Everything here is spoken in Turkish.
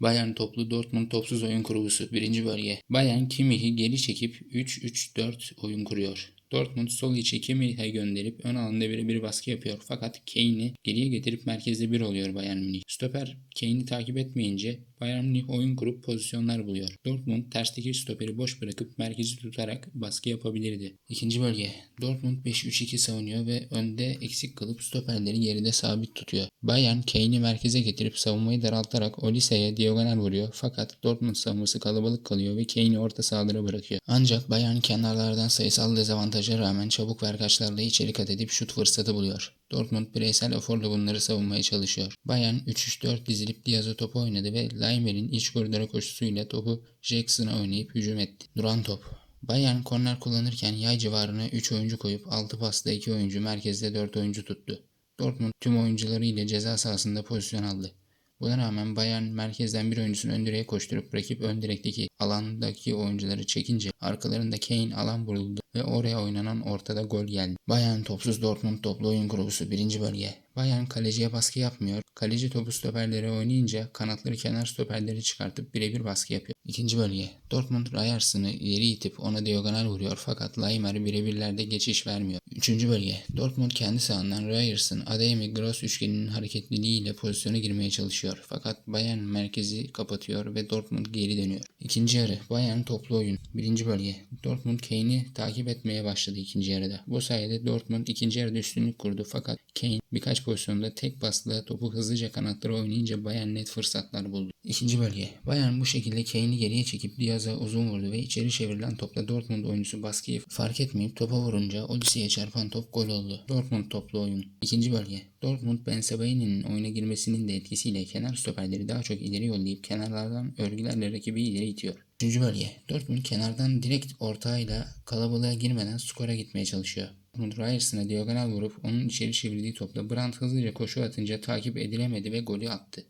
Bayern toplu Dortmund topsuz oyun kurgusu 1. bölge. Bayern Kimmich'i geri çekip 3-3-4 oyun kuruyor. Dortmund sol içi Kimmich'e gönderip ön alanda birebir baskı yapıyor. Fakat Kane'i geriye getirip merkezde bir oluyor Bayern Münih. Stoper Kane'i takip etmeyince Bayern Münih oyun kurup pozisyonlar buluyor. Dortmund tersteki stoperi boş bırakıp merkezi tutarak baskı yapabilirdi. İkinci bölge. Dortmund 5-3-2 savunuyor ve önde eksik kalıp stoperleri geride sabit tutuyor. Bayern Kane'i merkeze getirip savunmayı daraltarak Olise'ye diagonal vuruyor fakat Dortmund savunması kalabalık kalıyor ve Kane'i orta sahalara bırakıyor. Ancak Bayern kenarlardan sayısal dezavantaja rağmen çabuk verkaçlarla içeri kat edip şut fırsatı buluyor. Dortmund bireysel eforla bunları savunmaya çalışıyor. Bayern 3-3-4 dizilip Diaz'a topu oynadı ve Leimer'in iç koridora koşusuyla topu Jackson'a oynayıp hücum etti. Duran top. Bayern korner kullanırken yay civarına 3 oyuncu koyup 6 pasta 2 oyuncu merkezde 4 oyuncu tuttu. Dortmund tüm oyuncuları ile ceza sahasında pozisyon aldı. Buna rağmen Bayern merkezden bir oyuncusunu ön direğe koşturup rakip ön direkteki alandaki oyuncuları çekince arkalarında Kane alan vuruldu ve oraya oynanan ortada gol geldi. Bayern topsuz Dortmund toplu oyun kurgusu 1. bölge. Bayern kaleciye baskı yapmıyor. Kaleci topu stoperlere oynayınca kanatları kenar stoperleri çıkartıp birebir baskı yapıyor. İkinci bölge. Dortmund Ryerson'ı ileri itip ona diagonal vuruyor fakat Leimer birebirlerde geçiş vermiyor. Üçüncü bölge. Dortmund kendi sahandan Ryerson, Adeyemi, Gross üçgeninin hareketliliğiyle pozisyona girmeye çalışıyor. Fakat Bayern merkezi kapatıyor ve Dortmund geri dönüyor. İkinci yarı. Bayern toplu oyun. Birinci bölge. Dortmund Kane'i takip etmeye başladı ikinci yarıda. Bu sayede Dortmund ikinci yarıda üstünlük kurdu fakat Kane birkaç pozisyonda tek pasla topu hızlıca kanatlara oynayınca Bayern net fırsatlar buldu. İkinci bölge. Bayern bu şekilde Kane'i geriye çekip Diaz'a uzun vurdu ve içeri çevrilen topla Dortmund oyuncusu baskıyı fark etmeyip topa vurunca Olise'ye çarpan top gol oldu. Dortmund toplu oyun. İkinci bölge. Dortmund Ben Sebaini'nin oyuna girmesinin de etkisiyle kenar stoperleri daha çok ileri yollayıp kenarlardan örgülerle rakibi ileri itiyor. Üçüncü bölge. Dortmund kenardan direkt ortağıyla kalabalığa girmeden skora gitmeye çalışıyor. Dortmund Ryerson'a diagonal vurup onun içeri çevirdiği topla Brandt hızlıca koşu atınca takip edilemedi ve golü attı.